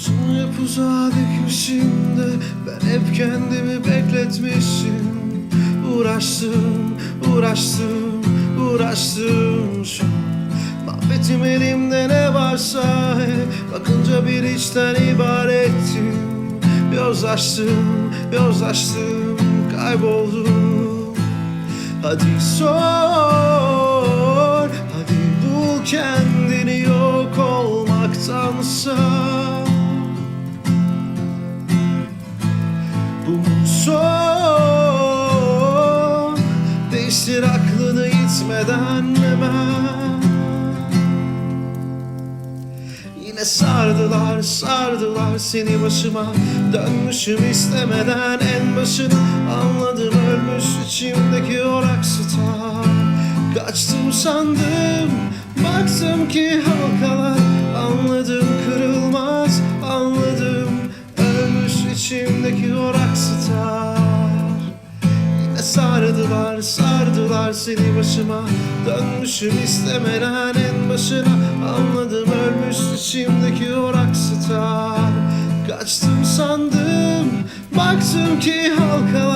Uzun hep uzağa dikmişim de Ben hep kendimi bekletmişim. Uğraştım, uğraştım, uğraştım. Şu Mahvetim elimde ne varsa Bakınca bir içten ibarettim. Yozlaştım, yozlaştım, kayboldum. Hadi sor, hadi bul kendini yok olmaktansa Değiştir aklını gitmeden hemen Yine sardılar sardılar seni başıma. Dönmüşüm istemeden en başını. Anladım ölmüş içimdeki o rockstar Kaçtım sandım Baktım ki sardılar sardılar seni başıma. Dönmüşüm istemeden en başına. Anladım ölmüş içimdeki o rockstar Kaçtım sandım Baktım ki halkalar